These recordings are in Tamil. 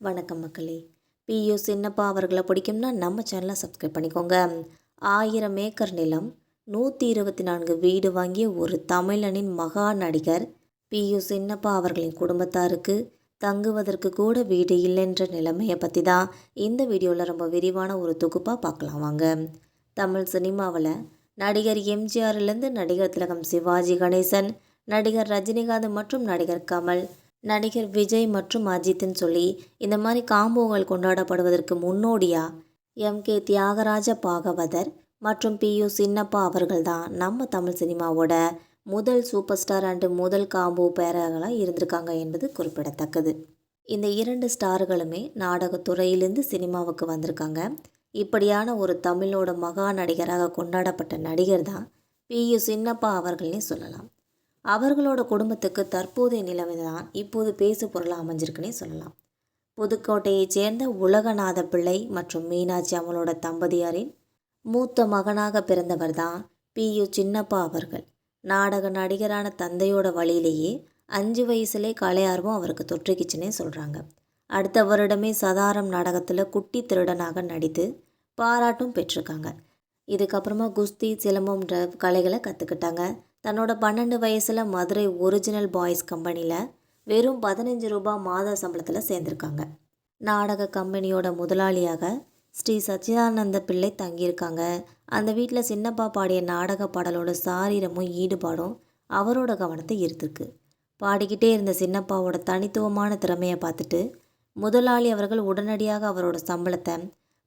வணக்கம் மக்களே. பியு சின்னப்பா அவர்களை பிடிக்கும்னா நம்ம சேனலை சப்ஸ்கிரைப் பண்ணிக்கோங்க. ஆயிரம் ஏக்கர் நிலம் நூற்றி இருபத்தி நான்கு வீடு வாங்கிய ஒரு தமிழனின் மகா நடிகர் பியு சின்னப்பா அவர்களின் குடும்பத்தாருக்கு தங்குவதற்கு கூட வீடு இல்லைன்ற நிலைமையை பற்றி தான் இந்த வீடியோவில் ரொம்ப விரிவான ஒரு தொகுப்பாக பார்க்கலாம் வாங்க. தமிழ் சினிமாவில் நடிகர் எம்ஜிஆர்லேருந்து நடிகர் திலகம் சிவாஜி கணேசன் நடிகர் ரஜினிகாந்த் மற்றும் நடிகர் கமல் நடிகர் விஜய் மற்றும் அஜித்னு சொல்லி இந்த மாதிரி காம்போகள் கொண்டாடப்படுவதற்கு முன்னோடியாக எம். கே. தியாகராஜ பாகவதர் மற்றும் பி. யு. சின்னப்பா அவர்கள் தான் நம்ம தமிழ் சினிமாவோட முதல் சூப்பர் ஸ்டார் அண்டு முதல் காம்போ பேரர்களாக இருந்திருக்காங்க என்பது குறிப்பிடத்தக்கது. இந்த இரண்டு ஸ்டார்களுமே நாடகத்துறையிலிருந்து சினிமாவுக்கு வந்திருக்காங்க. இப்படியான ஒரு தமிழோட மகா நடிகராக கொண்டாடப்பட்ட நடிகர் தான் பி. யு. சின்னப்பா அவர்கள்னே சொல்லலாம். அவர்களோட குடும்பத்துக்கு தற்போதைய நிலைமை தான் இப்போது பேசு பொருளாக அமைஞ்சிருக்குன்னே சொல்லலாம். புதுக்கோட்டையைச் சேர்ந்த உலகநாத பிள்ளை மற்றும் மீனாட்சி அவங்களோட தம்பதியாரின் மூத்த மகனாக பிறந்தவர் தான் பி. யு. சின்னப்பா அவர்கள். நாடக நடிகரான தந்தையோட வழியிலேயே அஞ்சு வயசுலே கலை ஆர்வம் அவருக்கு தொற்றுக்கிச்சுன்னே சொல்கிறாங்க அடுத்த வருடமே சதாரம் நாடகத்தில் குட்டி திருடனாக நடித்து பாராட்டும் பெற்றிருக்காங்க. இதுக்கப்புறமா குஸ்தி சிலம்பம்ன்ற கலைகளை கற்றுக்கிட்டாங்க தன்னோட பன்னெண்டு வயசில் மதுரை ஒரிஜினல் பாய்ஸ் கம்பெனியில் வெறும் பதினஞ்சு ரூபாய் மாத சம்பளத்தில் சேர்ந்துருக்காங்க. நாடக கம்பெனியோட முதலாளியாக ஸ்ரீ சச்சிதானந்த பிள்ளை தங்கியிருக்காங்க. அந்த வீட்டில் சின்னப்பா பாடிய நாடக பாடலோட சாரீரமும் ஈடுபாடும் அவரோட கவனத்தை ஈர்த்திருக்கு. பாடிக்கிட்டே இருந்த சின்னப்பாவோட தனித்துவமான திறமையை பார்த்துட்டு முதலாளி அவர்கள் உடனடியாக அவரோட சம்பளத்தை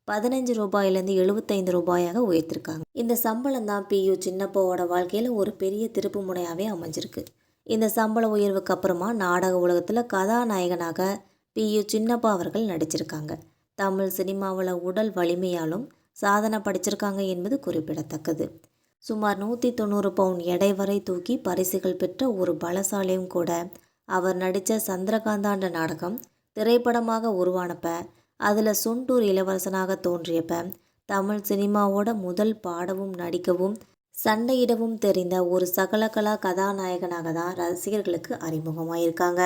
பதினஞ்சு ரூபாயிலேருந்து எழுபத்தைந்து ரூபாயாக உயர்த்திருக்காங்க. இந்த சம்பளம் தான் பியு சின்னப்பாவோட வாழ்க்கையில் ஒரு பெரிய திருப்பு முனையாகவே அமைஞ்சிருக்கு. இந்த சம்பள உயர்வுக்கு அப்புறமா நாடக உலகத்தில் கதாநாயகனாக பியு சின்னப்பா அவர்கள் நடிச்சிருக்காங்க. தமிழ் சினிமாவில் உடல் வலிமையாலும் சாதனை படிச்சிருக்காங்க என்பது குறிப்பிடத்தக்கது. சுமார் நூற்றி தொண்ணூறு பவுன் எடை வரை தூக்கி பரிசுகள் பெற்ற ஒரு பலசாலியும் கூட அவர் நடித்த சந்திரகாந்தாண்ட நாடகம் திரைப்படமாக உருவானப்ப அதில் சுண்டூர் இளவரசனாக தோன்றியப்ப தமிழ் சினிமாவோட முதல் பாடவும் நடிக்கவும் சண்டையிடவும் தெரிந்த ஒரு சகலகலா கதாநாயகனாக தான் ரசிகர்களுக்கு அறிமுகமாயிருக்காங்க.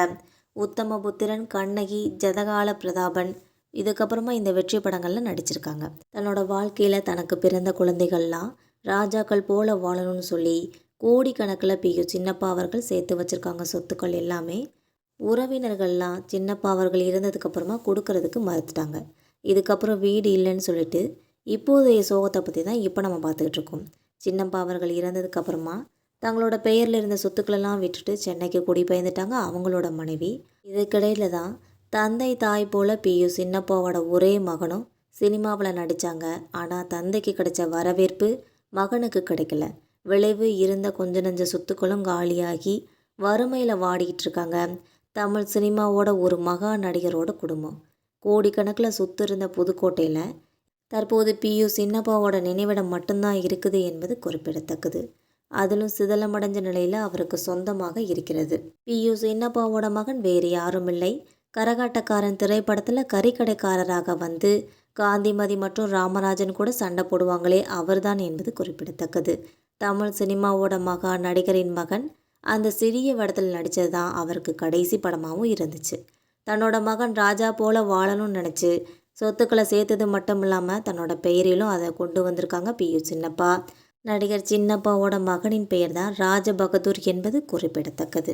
உத்தமபுத்திரன் கண்ணகி ஜதகால பிரதாபன் இதுக்கப்புறமா இந்த வெற்றி படங்களில் நடிச்சிருக்காங்க. தன்னோட வாழ்க்கையில் தனக்கு பிறந்த குழந்தைகள்லாம் ராஜாக்கள் போல வாழணும்னு சொல்லி கோடிக்கணக்கில் பியு சின்னப்பா அவர்கள் சேர்த்து வச்சுருக்காங்க சொத்துக்கள் எல்லாமே. உறவினர்கள்லாம் சின்னப்பா அவர்கள் இறந்ததுக்கப்புறமா கொடுக்கறதுக்கு மறுத்துட்டாங்க. இதுக்கப்புறம் வீடு இல்லைன்னு சொல்லிட்டு இப்போதைய சோகத்தை பற்றி தான் இப்போ நம்ம பார்த்துக்கிட்டு இருக்கோம். சின்னப்பா அவர்கள் இறந்ததுக்கப்புறமா தங்களோட பெயரில் இருந்த சொத்துக்களெல்லாம் விட்டுட்டு சென்னைக்கு குடிபெயர்ந்துட்டாங்க அவங்களோட மனைவி. இதுக்கிடையில தான் தந்தை தாய் போல் பியு சின்னப்பாவோட ஒரே மகனும் சினிமாவில் நடித்தாங்க ஆனால் தந்தைக்கு கிடைச்ச வரவேற்பு மகனுக்கு கிடைக்கல. விளைவு இருந்த கொஞ்ச நஞ்ச சொத்துக்களும் காலியாகி வறுமையில் வாடிக்கிட்டு இருக்காங்க. தமிழ் சினிமாவோட ஒரு மகா நடிகரோட குடும்பம். கோடிக்கணக்கில் சொத்து இருந்த புதுக்கோட்டையில் தற்போது பியு சின்னப்பாவோட நினைவிடம் மட்டும்தான் இருக்குது என்பது குறிப்பிடத்தக்கது. அதிலும் சிதலமடைஞ்ச நிலையில் அவருக்கு சொந்தமாக இருக்கிறது. பியு சின்னப்பாவோட மகன் வேறு யாரும் இல்லை. கரகாட்டக்காரன் திரைப்படத்தில் கறிக்கடைக்காரராக வந்து காந்திமதி மற்றும் ராமராஜன் கூட சண்டை போடுவாங்களே அவர்தான் என்பது குறிப்பிடத்தக்கது. தமிழ் சினிமாவோட மகா நடிகரின் மகன் அந்த சிறிய படத்தில் நடித்தது தான் அவருக்கு கடைசி படமாகவும் இருந்துச்சு. தன்னோட மகன் ராஜா போல் வாழணும்னு நினச்சி சொத்துக்களை சேர்த்தது மட்டும் இல்லாமல் தன்னோட பெயரிலும் அதை கொண்டு வந்திருக்காங்க பியு சின்னப்பா. நடிகர் சின்னப்பாவோட மகனின் பெயர் தான் ராஜபகதூர் என்பது குறிப்பிடத்தக்கது.